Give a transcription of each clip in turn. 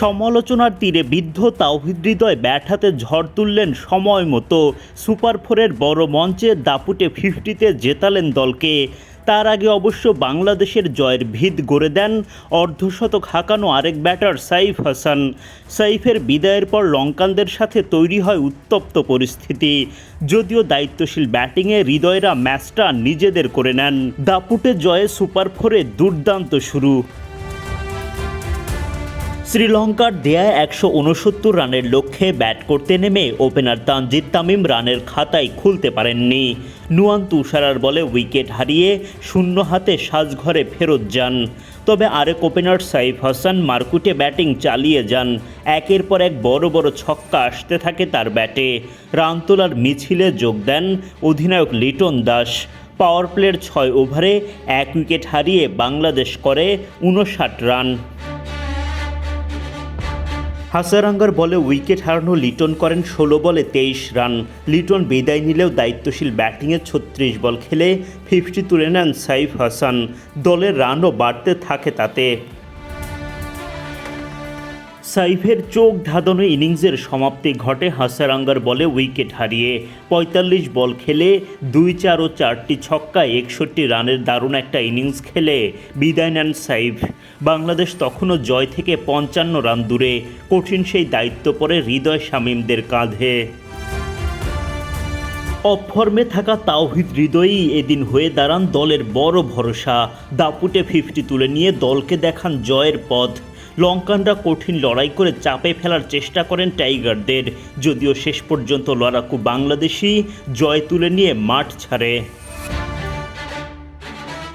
সমালোচনার তীরে বিদ্ধ তাওহিদ হৃদয় ব্যাট হাতে ঝড় তুললেন সময় মতো। সুপার ফোরের বড় মঞ্চে দাপুটে ফিফটিতে জেতালেন দলকে। তার আগে অবশ্য বাংলাদেশের জয়ের ভিত গড়ে দেন অর্ধশতক হাঁকানো আরেক ব্যাটার সাইফ হাসান। সাইফের বিদায়ের পর লঙ্কানদের সাথে তৈরি হয় উত্তপ্ত পরিস্থিতি। যদিও দায়িত্বশীল ব্যাটিংয়ে হৃদয়রা ম্যাচটা নিজেদের করে নেন। দাপুটে জয়ে সুপার ফোরে দুর্দান্ত শুরু। শ্রীলঙ্কার দেয়া একশো উনসত্তর রানের লক্ষ্যে ব্যাট করতে নেমে ওপেনার তানজিদ তামিম রানের খাতায় খুলতে পারেননি। নুয়ান তুষারার বলে উইকেট হারিয়ে শূন্য হাতে সাজঘরে ফেরত যান। তবে আরেক ওপেনার সাইফ হাসান মারকুটে ব্যাটিং চালিয়ে যান। একের পর এক বড় বড় ছক্কা আসতে থাকে তার ব্যাটে। রান তোলার মিছিলে যোগ দেন অধিনায়ক লিটন দাস। পাওয়ার প্লের ছয় ওভারে এক উইকেট হারিয়ে বাংলাদেশ করে উনষাট রান। হাসারাঙ্গার বলে উইকেট হারানো লিটন করেন ষোলো বলে তেইশ রান। লিটন বিদায় নিলেও দায়িত্বশীল ব্যাটিংয়ে ছত্রিশ বল খেলে ফিফটি তুলে নেন সাইফ হাসান। দলের রানও বাড়তে থাকে তাতে। সাইফের চোখ ধাঁধানো ইনিংসের সমাপ্তি ঘটে হাসারাঙ্গার বলে উইকেট হারিয়ে। পঁয়তাল্লিশ বল খেলে দুই চার ও চারটি ছক্কায় একষট্টি রানের দারুণ একটা ইনিংস খেলে বিদায় নেন সাইফ। বাংলাদেশ তখনও জয় থেকে পঞ্চান্ন রান দূরে। কঠিন সেই দায়িত্ব পড়ে হৃদয় শামীমদের কাঁধে। অফর্মে থাকা তাওহিদ হৃদয়ই এদিন হয়ে দাঁড়ান দলের বড় ভরসা। দাপুটে ফিফটি তুলে নিয়ে দলকে দেখান জয়ের পথ। লঙ্কানরা কঠিন লড়াই করে চাপে ফেলার চেষ্টা করেন টাইগারদের। যদিও শেষ পর্যন্ত লড়াকু বাংলাদেশি জয় তুলে নিয়ে মাঠ ছাড়ে।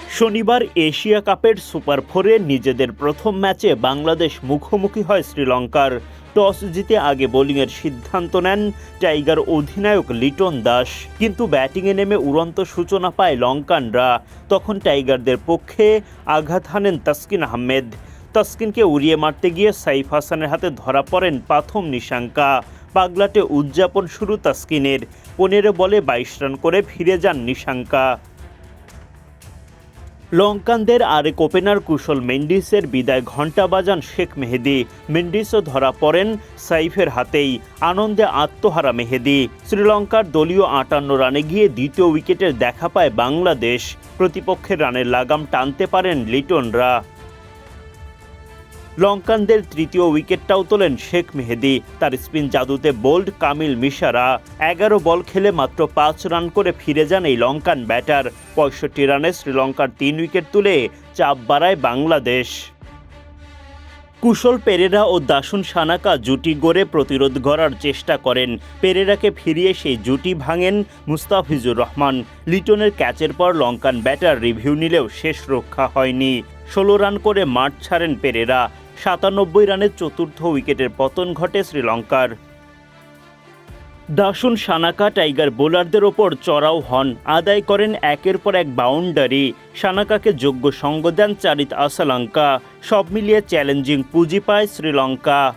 শনিবার এশিয়া কাপের সুপার ফোরে নিজেদের প্রথম ম্যাচে বাংলাদেশ মুখোমুখি হয় শ্রীলঙ্কার। টস জিতে আগে বোলিংয়ের সিদ্ধান্ত নেন টাইগার অধিনায়ক লিটন দাস। কিন্তু ব্যাটিংয়ে নেমে উড়ন্ত সূচনা পায় লঙ্কানরা। তখন টাইগারদের পক্ষে আঘাত হানেন তাসকিন আহমেদ। তাসকিনকে উড়িয়ে মারতে গিয়ে সাইফ হাসানের হাতে ধরা পড়েন প্রথম নিশাঙ্কা। পাগলাটে উদযাপন শুরু তাসকিনের। পনেরো বলে বাইশ রান করে ফিরে যান নিশাঙ্কা। লঙ্কানদের আরেক ওপেনার কুশল মেন্ডিসের বিদায় ঘণ্টা বাজান শেখ মেহেদি। মেন্ডিসও ধরা পড়েন সাইফের হাতেই। আনন্দে আত্মহারা মেহেদি। শ্রীলঙ্কার দলীয় আটান্ন রানে গিয়ে দ্বিতীয় উইকেটের দেখা পায় বাংলাদেশ। প্রতিপক্ষের রানের লাগাম টানতে পারেন লিটনরা। লঙ্কানদের তৃতীয় উইকেটটাও তোলেন শেখ মেহেদি। তার স্পিন জাদুতে বোল্ড কামিল মিশারা। এগারো বল খেলে মাত্র পাঁচ রান করে ফিরে যান এই লঙ্কান ব্যাটার। পঁয়ষট্টি রানে শ্রীলঙ্কার তিন উইকেট তুলে চাপ বাড়ায় বাংলাদেশ। কুশল পেরেরা ও দাসুন সানাকা জুটি গড়ে প্রতিরোধ গড়ার চেষ্টা করেন। পেরেরাকে ফিরিয়ে সেই জুটি ভাঙেন মুস্তাফিজুর রহমান। লিটনের ক্যাচের পর লঙ্কান ব্যাটার রিভিউ নিলেও শেষ রক্ষা হয়নি। ষোলো রান করে মাঠ ছাড়েন পেরেরা। সাতানব্বই রানের চতুর্থ উইকেটের পতন ঘটে শ্রীলঙ্কার। দাসুন সানাকা টাইগার বোলারদের ওপর চড়াও হন। আদায় করেন একের পর এক বাউন্ডারি। সানাকাকে যোগ্য সঙ্গ দেন চারিত আসালঙ্কা। সব মিলিয়ে চ্যালেঞ্জিং পুঁজি পায় শ্রীলঙ্কা।